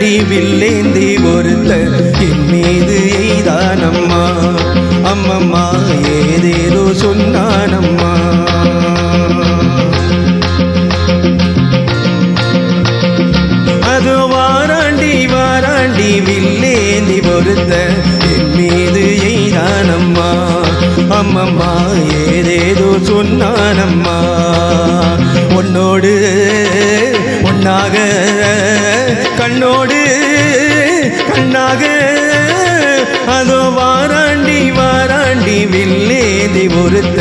கண்டி வில்லேந்தி ஒருத்த என் மீது எய்தானம்மா. அம்மம்மா ஏதேதோ சொன்னானம்மா. பெண்ணாக அதோ வாராண்டி வாராண்டி வில்லேந்தி ஒருத்த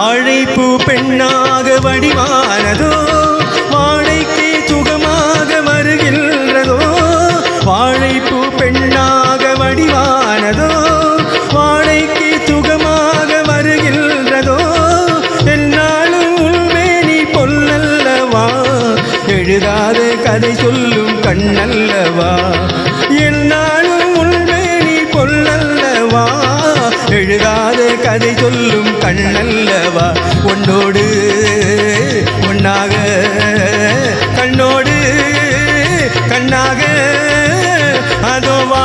வாழைப்பூ பெண்ணாக வடிவானதோ வாழைக்கே சுகமாக வருகின்றதோ வாழைப்பூ பெண்ணாக வடிவானதோ வாழைக்கு சுகமாக வருகின்றதோ என்னாலும் உள்மேனி பொல்லல்லவா எழுதாத கதை சொல்லும் கண்ணல்லவா? என்னால் கதை சொல்லும் கண்ணல்லவா? உன்னோடு ஒன்னாக கண்ணோடு கண்ணாக அதோவா?